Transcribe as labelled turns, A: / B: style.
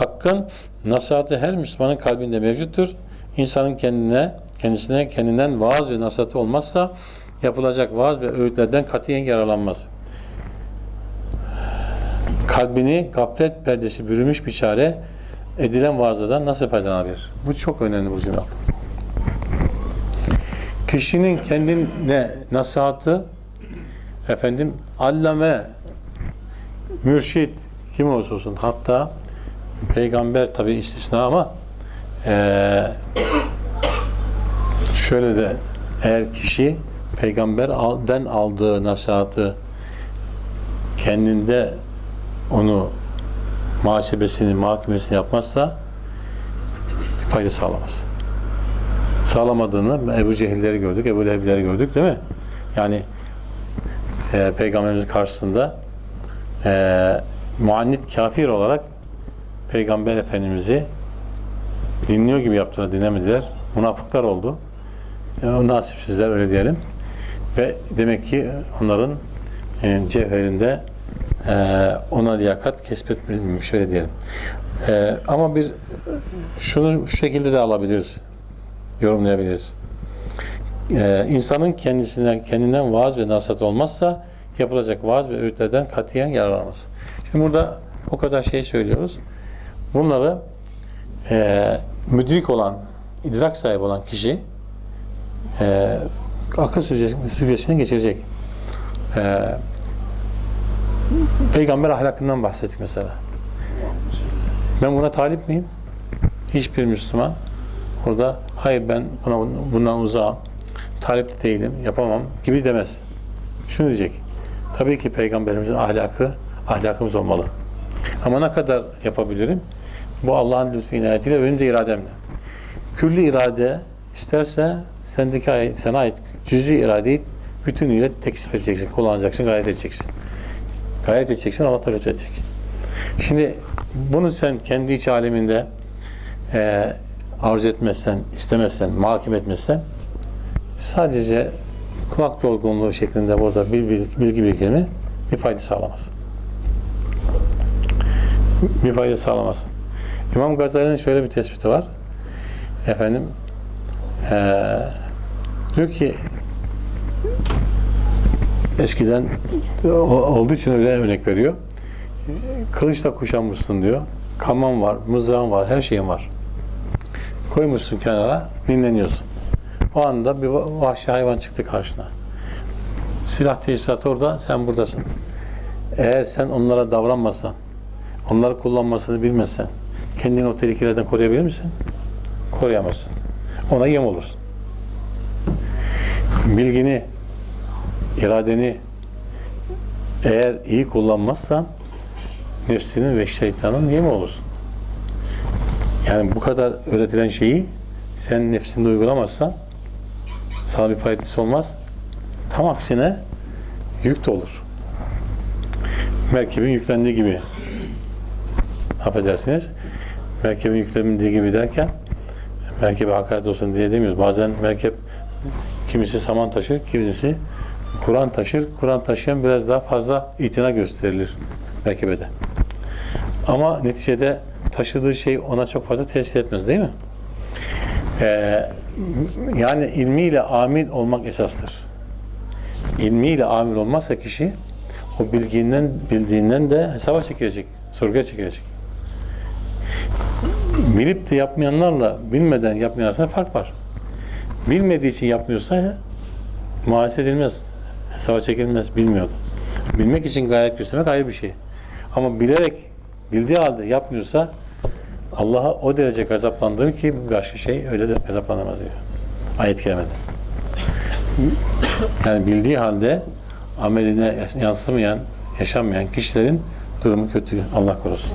A: Hakkın nasihatı her Müslümanın kalbinde mevcuttur. İnsanın kendine, kendisine kendinden vaaz ve nasihatı olmazsa yapılacak vaaz ve öğütlerden katiyen yararlanmaz. Kalbini gaflet perdesi bürümüş bir çare edilen vaazlardan nasıl faydalanabilir? Bu çok önemli bu cümle. Kişinin kendine nasihatı efendim allame mürşit kim olsun hatta peygamber tabi istisna ama eee, şöyle de eğer kişi peygamberden aldığı nasihatı kendinde onu muhasebesini, mahkemesini yapmazsa fayda sağlamaz. Sağlamadığını Ebu Cehilleri gördük, Ebu Leheb'leri gördük değil mi? Yani e, Peygamberimizin karşısında e, muannit kafir olarak Peygamber Efendimiz'i dinliyor gibi yaptılar, dinlemediler. Münafıklar oldu. E, o nasipsizler öyle diyelim. Ve demek ki onların e, cevherinde e, ona liyakat kesbetmemiş öyle diyelim. E, ama bir şunu şu şekilde de alabiliriz. Yorumlayabiliriz. E, insanın kendisinden kendinden vaaz ve nasihat olmazsa yapılacak vaaz ve öğütlerden katiyen yararlanmaz. Şimdi burada o kadar şey söylüyoruz. Bunları e, müdrik olan, idrak sahibi olan kişi e, akıl süzgecinden geçirecek. E, peygamber ahlakından bahsettik mesela. Ben buna talip miyim? Hiçbir Müslüman orada hayır ben buna bundan uzağım, talip de değilim, yapamam gibi demez. Şunu diyecek. Tabii ki peygamberimizin ahlakı ahlakımız olmalı. Ama ne kadar yapabilirim? Bu Allah'ın lütfu inayetiyle benim de irademle. Külli irade isterse sendeki ait, sana ait cüzi iradeyi bütünüyle teksif edeceksin, kullanacaksın, gayret edeceksin. Gayret edeceksin, Allah da lütfedecek. Şimdi bunu sen kendi iç aleminde e, arzu etmezsen, istemezsen, mahkum etmezsen sadece kulak dolgunluğu şeklinde burada bir bilgi, bilgi birikimi bir fayda sağlamaz. Bir fayda sağlamaz. İmam Gazali'nin şöyle bir tespiti var. Efendim eee, diyor ki eskiden olduğu için öyle örnek veriyor. Kılıçla kuşanmışsın diyor. Kaman var, mızrağın var, her şeyin var. Koymuşsun kenara, dinleniyorsun. O anda bir va- vahşi hayvan çıktı karşına. Silah teçhizat orada, sen buradasın. Eğer sen onlara davranmasan, onları kullanmasını bilmezsen, kendini o tehlikelerden koruyabilir misin? Koruyamazsın. Ona yem olursun. Bilgini, iradeni eğer iyi kullanmazsan nefsinin ve şeytanın yemi olursun. Yani bu kadar öğretilen şeyi sen nefsinde uygulamazsan sana bir faydası olmaz. Tam aksine yük de olur. Merkebin yüklendiği gibi affedersiniz. Merkebin yüklendiği gibi derken merkebe hakaret olsun diye demiyoruz. Bazen merkep kimisi saman taşır, kimisi Kur'an taşır. Kur'an taşıyan biraz daha fazla itina gösterilir merkebede. Ama neticede taşıdığı şey ona çok fazla tesir etmez değil mi? Ee, yani ilmiyle amil olmak esastır. İlmiyle amil olmazsa kişi o bilginden bildiğinden de hesaba çekilecek, sorguya çekilecek. Bilip de yapmayanlarla bilmeden yapmayan arasında fark var. Bilmediği için yapmıyorsa muhasebe edilmez, hesaba çekilmez, bilmiyordu. Bilmek için gayret göstermek ayrı bir şey. Ama bilerek, bildiği halde yapmıyorsa Allah'a o derece gazaplandırır ki başka şey öyle de gazaplanamaz diyor. Ayet kerimede. Yani bildiği halde ameline yansımayan, yaşamayan kişilerin durumu kötü. Allah korusun.